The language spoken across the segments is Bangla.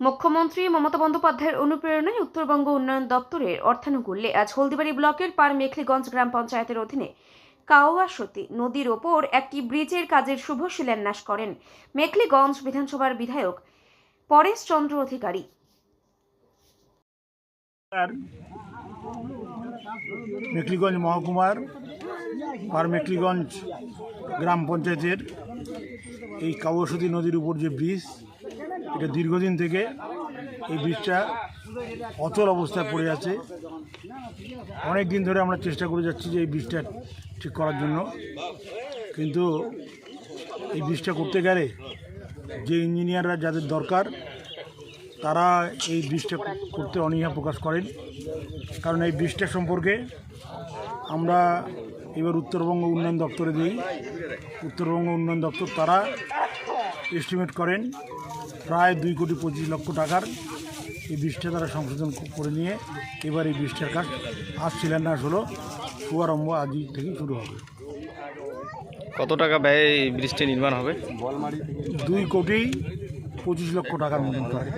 মুখ্যমন্ত্রী মমতা বন্দ্যোপাধ্যায়ের অনুপ্রেরণায় উত্তরবঙ্গ উন্নয়ন দপ্তরের অর্থানুকূল্যে আজ হলদিবাড়ি ব্লকের পার মেখলিগঞ্জ গ্রাম পঞ্চায়েতের অধীনে কাওয়াসতী নদীর ওপর একটি ব্রিজের কাজের শুভ শিলান্যাস করেন মেখলিগঞ্জ বিধানসভার বিধায়ক পরেশ চন্দ্র অধিকারী। আর মেকলিগঞ্জ মহকুমার পার মেখলিগঞ্জ গ্রাম পঞ্চায়েতের এই কাবসতী নদীর উপর যে ব্রিজ এটা দীর্ঘদিন থেকে এই ব্রিজটা অচল অবস্থায় পড়ে আছে। অনেক দিন ধরে আমরা চেষ্টা করে যাচ্ছি যে এই ব্রিজটা ঠিক করার জন্য। কিন্তু এই ব্রিজটা করতে গেলে যে ইঞ্জিনিয়াররা যাদের দরকার, তারা এই ব্রিজটা করতে অনীহা প্রকাশ করেন। কারণ এই ব্রিজটা সম্পর্কে আমরা এবার উত্তরবঙ্গ উন্নয়ন দপ্তরে দিই। উত্তরবঙ্গ উন্নয়ন দপ্তর তারা এস্টিমেট করেন প্রায় দুই কোটি পঁচিশ লক্ষ টাকার এই ব্রিজটা তারা সংশোধন করে নিয়ে এবার এই বৃষ্টির কাজ আজ শিলান্যাস হলো শুভারম্ভ আজই থেকে শুরু হবে। কত টাকা ব্যয়ে এই ব্রিজটি নির্মাণ হবে? দুই কোটি পঁচিশ লক্ষ টাকার মতন প্রায়।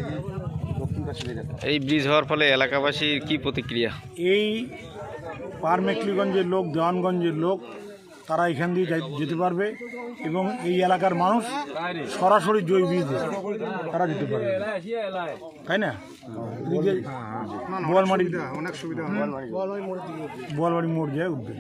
এই ব্রিজ হওয়ার ফলে এলাকাবাসীর কি প্রতিক্রিয়া? এই পারমেকলিগঞ্জের লোক দেওয়ানগঞ্জের লোক তারা এখান দিয়ে যেতে পারবে এবং এই এলাকার মানুষ সরাসরি জৈবিক তারা যেতে পারবে। তাই না? বোয়ালমারি বোয়ালমারি মোড় যায় উঠবে।